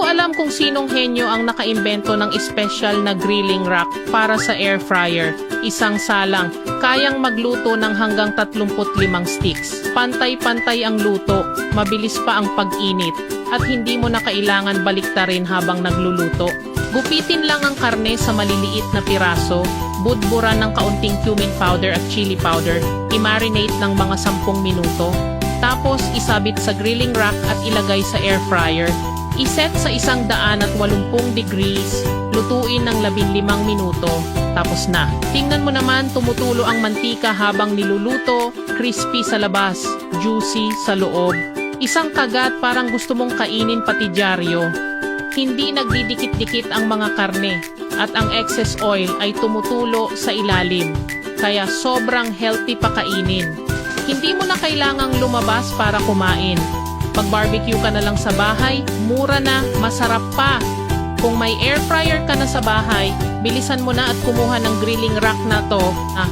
ko alam kung sinong henyo ang nakaimbento ng special na grilling rack para sa air fryer. Isang salang, kayang magluto ng hanggang 35 sticks. Pantay-pantay ang luto, mabilis pa ang pag-init, at hindi mo na kailangan baliktarin habang nagluluto. Gupitin lang ang karne sa maliliit na piraso, budburan ng kaunting cumin powder at chili powder, i-marinate ng mga 10 minuto, tapos isabit sa grilling rack at ilagay sa air fryer. Iset sa isang daan at 80 degrees, lutuin ng 15 minuto, tapos na. Tingnan mo naman tumutulo ang mantika habang niluluto, crispy sa labas, juicy sa loob. Isang kagat parang gusto mong kainin pati dyaryo. Hindi nagdidikit-dikit ang mga karne at ang excess oil ay tumutulo sa ilalim. Kaya sobrang healthy pa kainin. Hindi mo na kailangang lumabas para kumain. Pag-barbecue ka na lang sa bahay, mura na, masarap pa. Kung may air fryer ka na sa bahay, bilisan mo na at kumuha ng grilling rack na to. Ah,